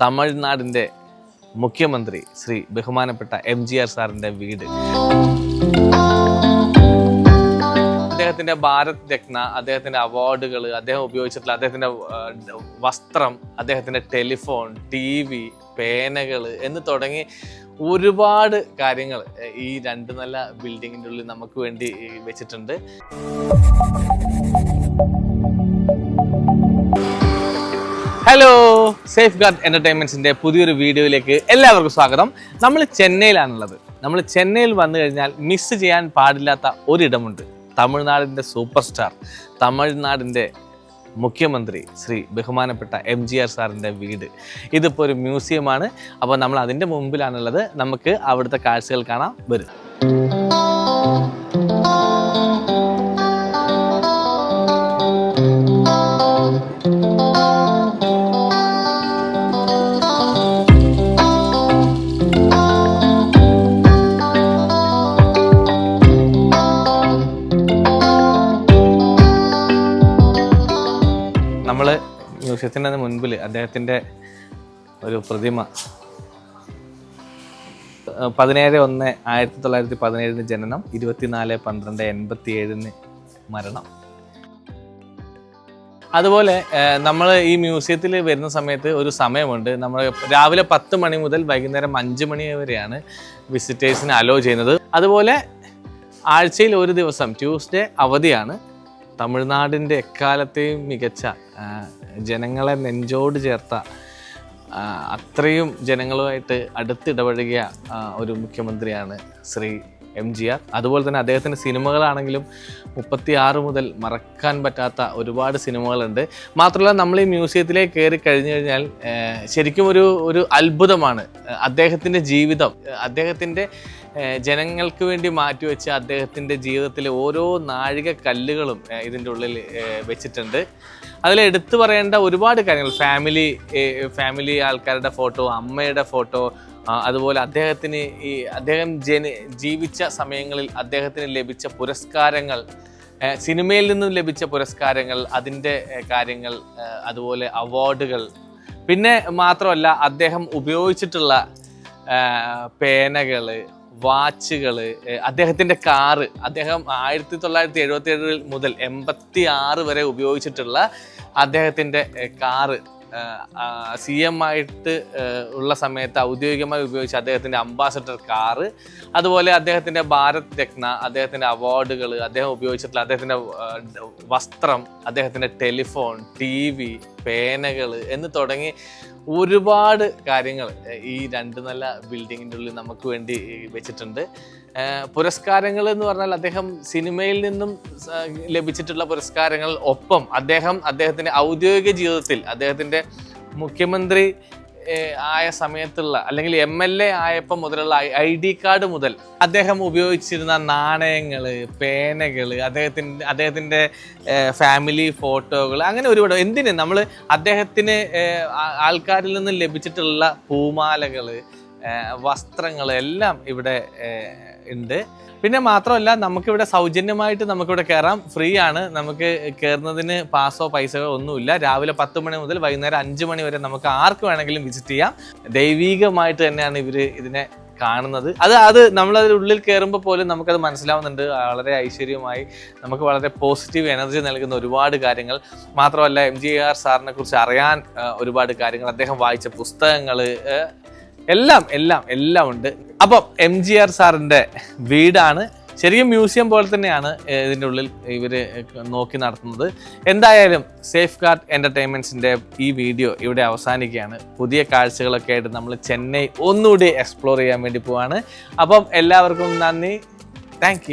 തമിഴ്നാടിന്റെ മുഖ്യമന്ത്രി ശ്രീ ബഹുമാനപ്പെട്ട എം ജി ആർ സാറിന്റെ വീട്. അദ്ദേഹത്തിന്റെ ഭാരത് രത്ന അദ്ദേഹത്തിന്റെ അവാർഡുകൾ അദ്ദേഹം ഉപയോഗിച്ചിട്ടുള്ള അദ്ദേഹത്തിന്റെ വസ്ത്രം അദ്ദേഹത്തിന്റെ ടെലിഫോൺ ടി വി പേനകൾ എന്ന് തുടങ്ങി ഒരുപാട് കാര്യങ്ങൾ ഈ രണ്ട് നല്ല ബിൽഡിങ്ങിന്റെ ഉള്ളിൽ നമുക്ക് വേണ്ടി വെച്ചിട്ടുണ്ട്. ഹലോ സേഫ് ഗാർഡ് എന്റർടൈൻമെന്റ്സിന്റെ പുതിയൊരു വീഡിയോയിലേക്ക് എല്ലാവർക്കും സ്വാഗതം. നമ്മൾ ചെന്നൈയിലാണുള്ളത്. നമ്മൾ ചെന്നൈയിൽ വന്നു കഴിഞ്ഞാൽ മിസ് ചെയ്യാൻ പാടില്ലാത്ത ഒരിടമുണ്ട്. തമിഴ്നാടിന്റെ സൂപ്പർ സ്റ്റാർ തമിഴ്നാടിന്റെ മുഖ്യമന്ത്രി ശ്രീ ബഹുമാനപ്പെട്ട എം ജി ആർ സാറിന്റെ വീട്. ഇതിപ്പോൾ ഒരു മ്യൂസിയമാണ് അപ്പോൾ നമ്മൾ അതിന്റെ മുമ്പിലാണുള്ളത്. നമുക്ക് അവിടുത്തെ കാഴ്ചകൾ കാണാൻ വരും. നമ്മൾ മ്യൂസിയത്തിന്റെ മുൻപിൽ അദ്ദേഹത്തിന്റെ ഒരു പ്രതിമ പതിനേഴ് ഒന്ന് ആയിരത്തി തൊള്ളായിരത്തി പതിനേഴിന് ജനനം ഇരുപത്തിനാല് പന്ത്രണ്ട് എൺപത്തി ഏഴിന് മരണം. അതുപോലെ നമ്മൾ ഈ മ്യൂസിയത്തിൽ വരുന്ന സമയത്ത് ഒരു സമയമുണ്ട്. നമ്മൾ രാവിലെ പത്ത് മണി മുതൽ വൈകുന്നേരം അഞ്ച് മണി വരെയാണ് വിസിറ്റേഴ്സിന് അലോ ചെയ്യുന്നത്. അതുപോലെ ആഴ്ചയിൽ ഒരു ദിവസം ട്യൂസ്ഡേ അവധിയാണ്. തമിഴ്നാടിന്റെ എക്കാലത്തെയും മികച്ച ജനങ്ങളെ നെഞ്ചോട് ചേർത്ത അത്രയും ജനങ്ങളുമായിട്ട് അടുത്തിടപഴകിയ ഒരു മുഖ്യമന്ത്രിയാണ് ശ്രീ എം ജി ആർ. അതുപോലെ തന്നെ അദ്ദേഹത്തിന്റെ സിനിമകളാണെങ്കിലും മുപ്പത്തി ആറ് മുതൽ മറക്കാൻ പറ്റാത്ത ഒരുപാട് സിനിമകളുണ്ട്. മാത്രമല്ല നമ്മൾ ഈ മ്യൂസിയത്തിലേക്ക് കയറി കഴിഞ്ഞു കഴിഞ്ഞാൽ ശരിക്കും ഒരു ഒരു അത്ഭുതമാണ്. അദ്ദേഹത്തിന്റെ ജീവിതം അദ്ദേഹത്തിന്റെ ജനങ്ങൾക്ക് വേണ്ടി മാറ്റിവെച്ച അദ്ദേഹത്തിന്റെ ജീവിതത്തിലെ ഓരോ നാഴിക കല്ലുകളും ഇതിന്റെ ഉള്ളിൽ വെച്ചിട്ടുണ്ട്. അതിൽ എടുത്തു പറയേണ്ട ഒരുപാട് കാര്യങ്ങൾ ഫാമിലി ഫാമിലി ആൾക്കാരുടെ ഫോട്ടോ അമ്മയുടെ ഫോട്ടോ അതുപോലെ അദ്ദേഹത്തിന് ഈ അദ്ദേഹം ജന ജീവിച്ച സമയങ്ങളിൽ അദ്ദേഹത്തിന് ലഭിച്ച പുരസ്കാരങ്ങൾ സിനിമയിൽ നിന്നും ലഭിച്ച പുരസ്കാരങ്ങൾ അതിന്റെ കാര്യങ്ങൾ അതുപോലെ അവാർഡുകൾ. പിന്നെ മാത്രമല്ല അദ്ദേഹം ഉപയോഗിച്ചിട്ടുള്ള പേനകൾ വാച്ചുകൾ അദ്ദേഹത്തിന്റെ കാറ് അദ്ദേഹം ആയിരത്തി തൊള്ളായിരത്തി എഴുപത്തി ഏഴിൽ മുതൽ എൺപത്തി ആറ് വരെ ഉപയോഗിച്ചിട്ടുള്ള അദ്ദേഹത്തിന്റെ കാറ്. സി എം ആയിട്ട് ഉള്ള സമയത്ത് ഔദ്യോഗികമായി ഉപയോഗിച്ച അദ്ദേഹത്തിന്റെ അംബാസഡർ കാറ് അതുപോലെ അദ്ദേഹത്തിന്റെ ഭാരത് രത്ന അദ്ദേഹത്തിന്റെ അവാർഡുകൾ അദ്ദേഹം ഉപയോഗിച്ചിട്ടുള്ള അദ്ദേഹത്തിന്റെ വസ്ത്രം അദ്ദേഹത്തിന്റെ ടെലിഫോൺ ടി വി പേനകൾ എന്ന് തുടങ്ങി ഒരുപാട് കാര്യങ്ങൾ ഈ രണ്ട് നല്ല ബിൽഡിങ്ങിന്റെ ഉള്ളിൽ നമുക്ക് വേണ്ടി വെച്ചിട്ടുണ്ട്. പുരസ്കാരങ്ങൾ എന്ന് പറഞ്ഞാൽ അദ്ദേഹം സിനിമയിൽ നിന്നും ലഭിച്ചിട്ടുള്ള പുരസ്കാരങ്ങൾ ഒപ്പം അദ്ദേഹം അദ്ദേഹത്തിന്റെ ഔദ്യോഗിക ജീവിതത്തിൽ അദ്ദേഹത്തിന്റെ മുഖ്യമന്ത്രി ആയ സമയത്തുള്ള അല്ലെങ്കിൽ എം എൽ എ ആയപ്പോൾ മുതലുള്ള ഐ ഡി കാർഡ് മുതൽ അദ്ദേഹം ഉപയോഗിച്ചിരുന്ന നാണയങ്ങൾ പേനകൾ അദ്ദേഹത്തിന്റെ അദ്ദേഹത്തിന്റെ ഫാമിലി ഫോട്ടോകൾ അങ്ങനെ ഒരുപാട് എന്തിന് നമ്മൾ അദ്ദേഹത്തിന് ആൾക്കാരിൽ നിന്ന് ലഭിച്ചിട്ടുള്ള പൂമാലകൾ വസ്ത്രങ്ങൾ എല്ലാം ഇവിടെ ഉണ്ട്. പിന്നെ മാത്രമല്ല നമുക്കിവിടെ സൗജന്യമായിട്ട് നമുക്കിവിടെ കയറാം ഫ്രീ ആണ്. നമുക്ക് കയറുന്നതിന് പാസോ പൈസയോ ഒന്നുമില്ല. രാവിലെ പത്ത് മണി മുതൽ വൈകുന്നേരം അഞ്ച് മണി വരെ നമുക്ക് ആർക്ക് വേണമെങ്കിലും വിസിറ്റ് ചെയ്യാം. ദൈവീകമായിട്ട് തന്നെയാണ് ഇവർ ഇതിനെ കാണുന്നത്. അത് അത് നമ്മളതിൽ ഉള്ളിൽ കയറുമ്പോൾ പോലും നമുക്കത് മനസ്സിലാവുന്നുണ്ട്. വളരെ ഐശ്വര്യമായി നമുക്ക് വളരെ പോസിറ്റീവ് എനർജി നൽകുന്ന ഒരുപാട് കാര്യങ്ങൾ. മാത്രമല്ല എം ജി ആർ സാറിനെ കുറിച്ച് അറിയാൻ ഒരുപാട് കാര്യങ്ങൾ. അദ്ദേഹം വായിച്ച പുസ്തകങ്ങൾ എല്ലാം എല്ലാം എല്ലാം ഉണ്ട്. അപ്പം എം ജി ആർ സാറിന്റെ വീടാണ്. ശരിക്കും മ്യൂസിയം പോലെ തന്നെയാണ് ഇതിന്റെ ഉള്ളിൽ ഇവർ നോക്കി നടത്തുന്നത്. എന്തായാലും സേഫ് ഗാർഡ് എന്റർടൈൻമെന്റ്സിന്റെ ഈ വീഡിയോ ഇവിടെ അവസാനിക്കുകയാണ്. പുതിയ കാഴ്ചകളൊക്കെ ആയിട്ട് നമ്മൾ ചെന്നൈ ഒന്നുകൂടി എക്സ്പ്ലോർ ചെയ്യാൻ വേണ്ടി പോവാണ്. അപ്പം എല്ലാവർക്കും നന്ദി. താങ്ക്